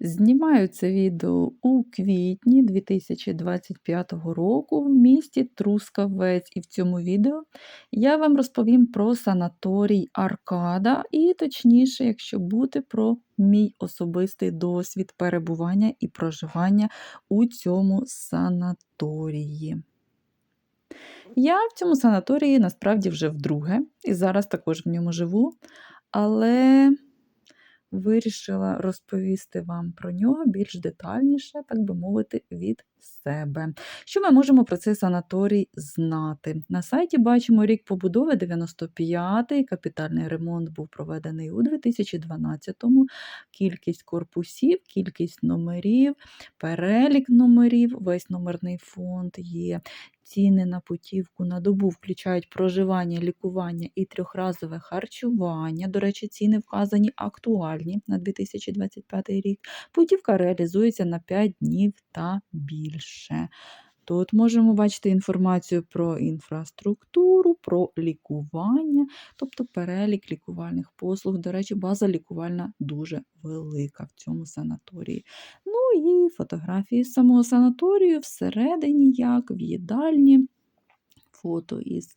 Знімаю це відео у квітні 2025 року в місті Трускавець, і в цьому відео я вам розповім про санаторій Аркада, і точніше, якщо бути, про мій особистий досвід перебування і проживання у цьому санаторії. Я в цьому санаторії насправді вже вдруге, і зараз також в ньому живу, але вирішила розповісти вам про нього більш детальніше, так би мовити, від себе. Що ми можемо про цей санаторій знати? На сайті бачимо рік побудови 95-й, капітальний ремонт був проведений у 2012-му, кількість корпусів, кількість номерів, перелік номерів, весь номерний фонд є. Ціни на путівку на добу включають проживання, лікування і трьохразове харчування. До речі, ціни вказані актуальні на 2025 рік. Путівка реалізується на 5 днів та більше. Тут можемо бачити інформацію про інфраструктуру, про лікування, тобто перелік лікувальних послуг. До речі, база лікувальна дуже велика в цьому санаторії. І фотографії самого санаторію всередині, як в їдальні, фото із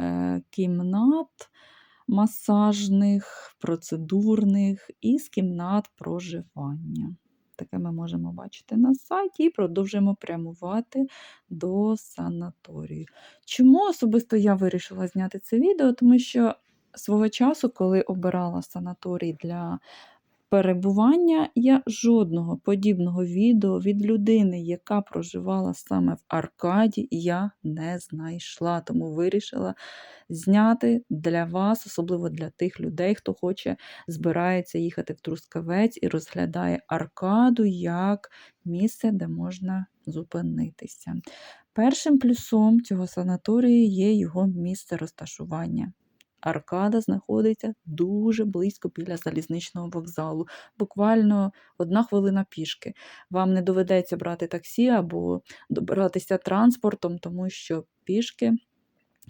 е, кімнат масажних, процедурних і з кімнат проживання. Таке ми можемо бачити на сайті і продовжуємо прямувати до санаторію. Чому особисто я вирішила зняти це відео? Тому що свого часу, коли обирала санаторій для перебування, я жодного подібного відео від людини, яка проживала саме в Аркаді, я не знайшла. Тому вирішила зняти для вас, особливо для тих людей, хто хоче, збирається їхати в Трускавець і розглядає Аркаду як місце, де можна зупинитися. Першим плюсом цього санаторію є його місце розташування. Аркада знаходиться дуже близько біля залізничного вокзалу, буквально одна хвилина пішки. Вам не доведеться брати таксі або добиратися транспортом, тому що пішки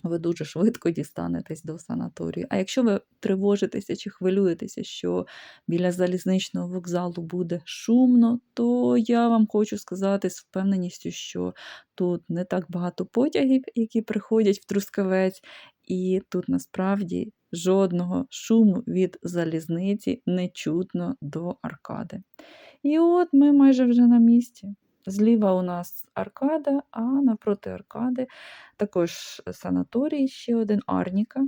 ви дуже швидко дістанетесь до санаторію. А якщо ви тривожитеся чи хвилюєтеся, що біля залізничного вокзалу буде шумно, то я вам хочу сказати з впевненістю, що тут не так багато потягів, які приходять в Трускавець, і тут насправді жодного шуму від залізниці не чутно до аркади. І от ми майже вже на місці. Зліва у нас аркада, а навпроти аркади також санаторій, ще один Арніка.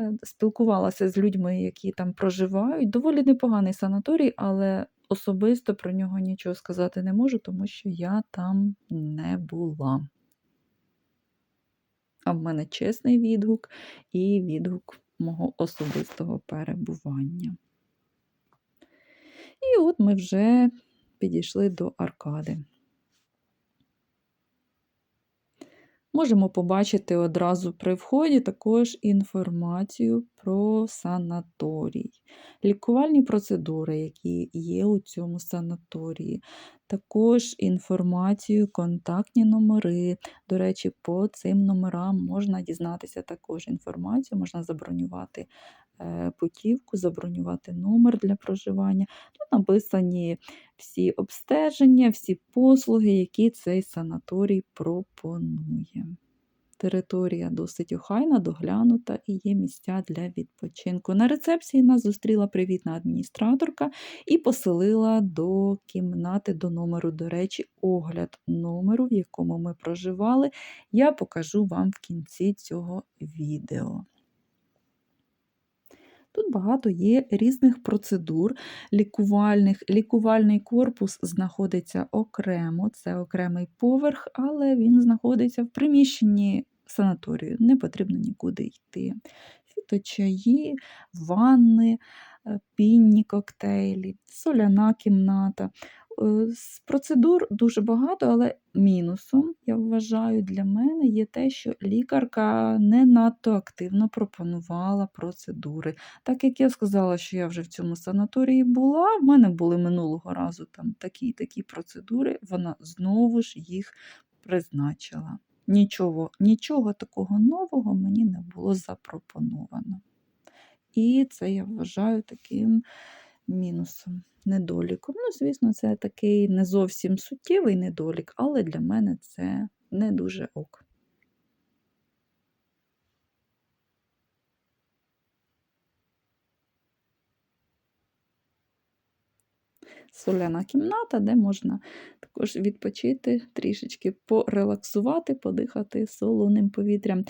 Е, спілкувалася з людьми, які там проживають. Доволі непоганий санаторій, але особисто про нього нічого сказати не можу, тому що я там не була. А в мене чесний відгук і відгук мого особистого перебування. І от ми вже підійшли до аркади. Можемо побачити одразу при вході також інформацію про санаторій, лікувальні процедури, які є у цьому санаторії, також інформацію, контактні номери. До речі, по цим номерам можна дізнатися також інформацію, можна забронювати путівку, забронювати номер для проживання. Тут написані всі обстеження, всі послуги, які цей санаторій пропонує. Територія досить охайна, доглянута і є місця для відпочинку. На рецепції нас зустріла привітна адміністраторка і поселила до кімнати, до номеру, до речі, огляд номеру, в якому ми проживали, я покажу вам в кінці цього відео. Тут багато є різних процедур лікувальних. Лікувальний корпус знаходиться окремо, це окремий поверх, але він знаходиться в приміщенні санаторію, не потрібно нікуди йти. Фіточаї, ванни, е, пінні коктейлі, соляна кімната. Е, з процедур дуже багато, але мінусом, я вважаю, для мене є те, що лікарка не надто активно пропонувала процедури. Так як я сказала, що я вже в цьому санаторії була, в мене були минулого разу там такі такі процедури, вона знову ж їх призначила. Нічого, Нічого такого нового мені не було запропоновано. І це я вважаю таким мінусом, недоліком. Ну, звісно, це такий не зовсім суттєвий недолік, але для мене це не дуже ок. Соляна кімната, де можна також відпочити, трішечки порелаксувати, подихати солоним повітрям.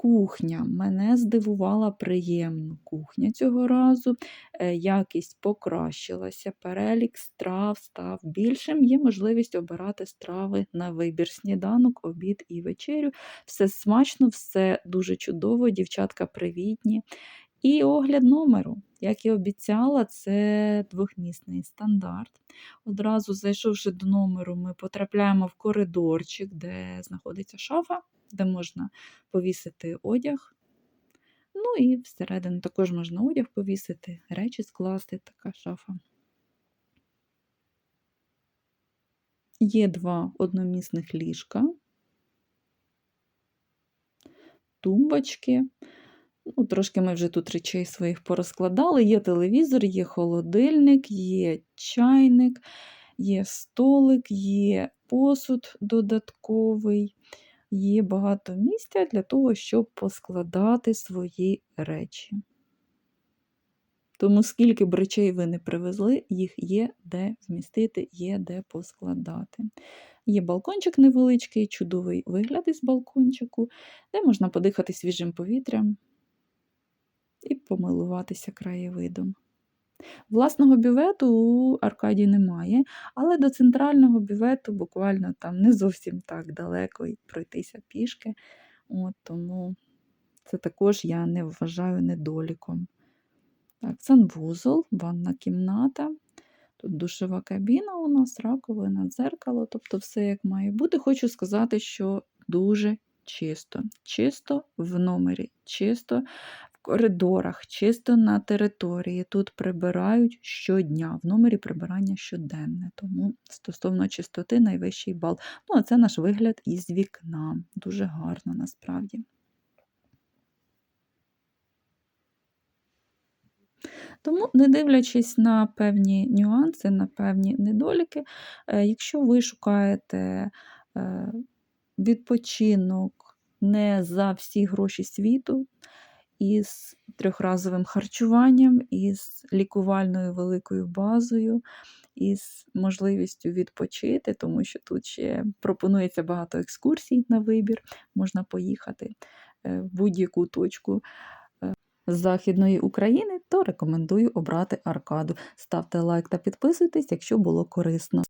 Кухня мене здивувала приємно. Кухня цього разу, е, якість покращилася, перелік страв став більшим. Є можливість обирати страви на вибір: сніданок, обід і вечерю. Все смачно, все дуже чудово, дівчатка привітні. І огляд номеру, як і обіцяла, це двохмісний стандарт. Одразу зайшовши до номеру, ми потрапляємо в коридорчик, де знаходиться шафа, де можна повісити одяг. Ну і всередину також можна одяг повісити, речі скласти, така шафа. Є два одномісних ліжка, тумбочки. Ну, Трошки ми вже тут речей своїх порозкладали. Є телевізор, є холодильник, є чайник, є столик, є посуд додатковий, є багато місця для того, щоб поскладати свої речі. Тому скільки б речей ви не привезли, їх є де вмістити, є де поскладати. Є балкончик невеличкий, чудовий вигляд із балкончику, де можна подихати свіжим повітрям і помилуватися краєвидом. Власного бювету у Аркаді немає, але до центрального бювету буквально там не зовсім так далеко і пройтися пішки. От, Тому це також я не вважаю недоліком. Так, Санвузол, ванна кімната. Тут душова кабіна у нас, раковина, дзеркало, тобто все як має бути. Хочу сказати, що дуже чисто. Чисто в номері, чисто коридорах, чисто на території. Тут прибирають щодня, в номері прибирання щоденне. Тому стосовно чистоти найвищий бал. Ну, а це наш вигляд із вікна. Дуже гарно насправді. Тому, не дивлячись на певні нюанси, на певні недоліки, е, якщо ви шукаєте е, відпочинок не за всі гроші світу, із трьохразовим харчуванням, із лікувальною великою базою, із можливістю відпочити, тому що тут ще пропонується багато екскурсій на вибір, можна поїхати е, в будь-яку точку Західної України, то рекомендую обрати аркаду. Ставте лайк та підписуйтесь, якщо було корисно.